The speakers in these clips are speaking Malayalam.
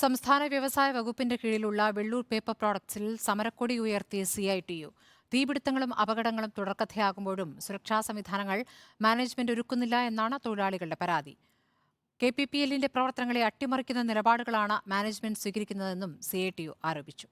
സംസ്ഥാന വ്യവസായ വകുപ്പിന്റെ കീഴിലുള്ള വെള്ളൂർ പേപ്പർ പ്രോഡക്ട്സിൽ സമരക്കൊടി ഉയർത്തിയ സി ഐ ടി യു. തീപിടുത്തങ്ങളും അപകടങ്ങളും തുടർക്കഥയാകുമ്പോഴും സുരക്ഷാ സംവിധാനങ്ങൾ മാനേജ്മെന്റ് ഒരുക്കുന്നില്ല എന്നാണ് തൊഴിലാളികളുടെ പരാതി. കെ പി പി എല്ലിന്റെ പ്രവർത്തനങ്ങളെ അട്ടിമറിക്കുന്ന നിലപാടുകളാണ് മാനേജ്മെന്റ് സ്വീകരിക്കുന്നതെന്നും സി ഐ ടി യു ആരോപിച്ചു.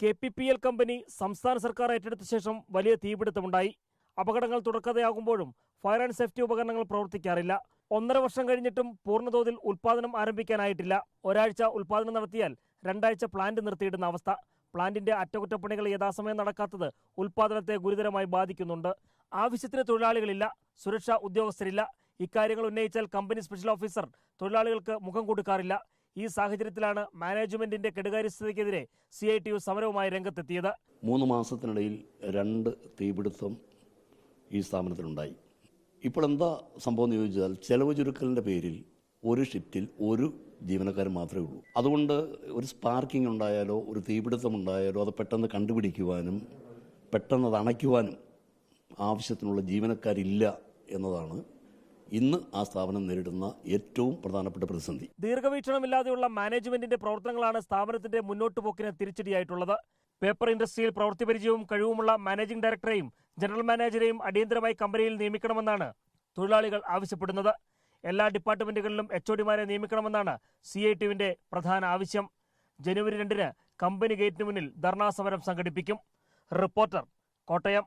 K P P L company സംസ്ഥാന സർക്കാർ ഏറ്റെടുത്ത ശേഷം വലിയ തീപിടുത്തമുണ്ടായി. അപകടങ്ങൾ തുടർക്കഥയാകുമ്പോഴും ഫയർ ആൻഡ് സേഫ്റ്റി ഉപകരണങ്ങൾ പ്രവർത്തിക്കാറില്ല. ഒന്നര വർഷം കഴിഞ്ഞിട്ടും പൂർണതോതിൽ ഉൽപ്പാദനം ആരംഭിക്കാനായിട്ടില്ല. ഒരാഴ്ച ഉൽപ്പാദനം നടത്തിയാൽ രണ്ടാഴ്ച പ്ലാന്റ് നിർത്തിയിടുന്ന അവസ്ഥ. പ്ലാന്റിന്റെ അറ്റകുറ്റപ്പണികൾ യഥാസമയം നടക്കാത്തത് ഉൽപ്പാദനത്തെ ഗുരുതരമായി ബാധിക്കുന്നുണ്ട്. ആവശ്യത്തിന് തൊഴിലാളികളില്ല സുരക്ഷാ ഉദ്യോഗസ്ഥരില്ല. ഇക്കാര്യങ്ങൾ ഉന്നയിച്ചാൽ കമ്പനി സ്പെഷ്യൽ ഓഫീസർ തൊഴിലാളികൾക്ക് മുഖം കൊടുക്കാറില്ല. ഈ സാഹചര്യത്തിലാണ് മാനേജ്മെന്റിന്റെ കെടുകാര്യസ്ഥതയ്ക്കെതിരെ സി ഐ ടി യു സമരവുമായി രംഗത്തെത്തിയത്. മൂന്ന് മാസത്തിനിടയിൽ രണ്ട് തീപിടുത്തം ഈ സ്ഥാപനത്തിലുണ്ടായി. ഇപ്പോൾ എന്താ സംഭവം എന്ന് ചോദിച്ചാൽ ചെലവ് ചുരുക്കലിന്റെ പേരിൽ ഒരു ഷിഫ്റ്റിൽ ഒരു ജീവനക്കാരൻ മാത്രമേ ഉള്ളൂ. അതുകൊണ്ട് ഒരു സ്പാർക്കിംഗ് ഉണ്ടായാലോ ഒരു തീപിടുത്തം ഉണ്ടായാലോ അത് പെട്ടെന്ന് കണ്ടുപിടിക്കുവാനും പെട്ടെന്ന് അത് അണയ്ക്കുവാനും ആവശ്യത്തിനുള്ള ജീവനക്കാരില്ല എന്നതാണ് ഇന്ന് ആ സ്ഥാപനം നേരിടുന്ന ഏറ്റവും പ്രധാനപ്പെട്ട പ്രതിസന്ധി. ദീർഘവീക്ഷണമില്ലാതെയുള്ള മാനേജ്മെന്റിന്റെ പ്രവർത്തനങ്ങളാണ് സ്ഥാപനത്തിന്റെ മുന്നോട്ട് പോക്കിന് തിരിച്ചടിയായിട്ടുള്ളത്. പേപ്പർ ഇൻഡസ്ട്രിയിൽ പ്രവൃത്തി പരിചയവും കഴിവുമുള്ള മാനേജിംഗ് ഡയറക്ടറെയും ജനറൽ മാനേജരെയും അടിയന്തരമായി കമ്പനിയിൽ നിയമിക്കണമെന്നാണ് തൊഴിലാളികൾ ആവശ്യപ്പെടുന്നത്. എല്ലാ ഡിപ്പാർട്ട്മെന്റുകളിലും എച്ച് ഒഡിമാരെ നിയമിക്കണമെന്നാണ് സി ഐ ടിയുവിന്റെ പ്രധാന ആവശ്യം. ജനുവരി രണ്ടിന് കമ്പനി ഗേറ്റിന് മുന്നിൽ ധർണാ സമരം സംഘടിപ്പിക്കും. റിപ്പോർട്ടർ കോട്ടയം.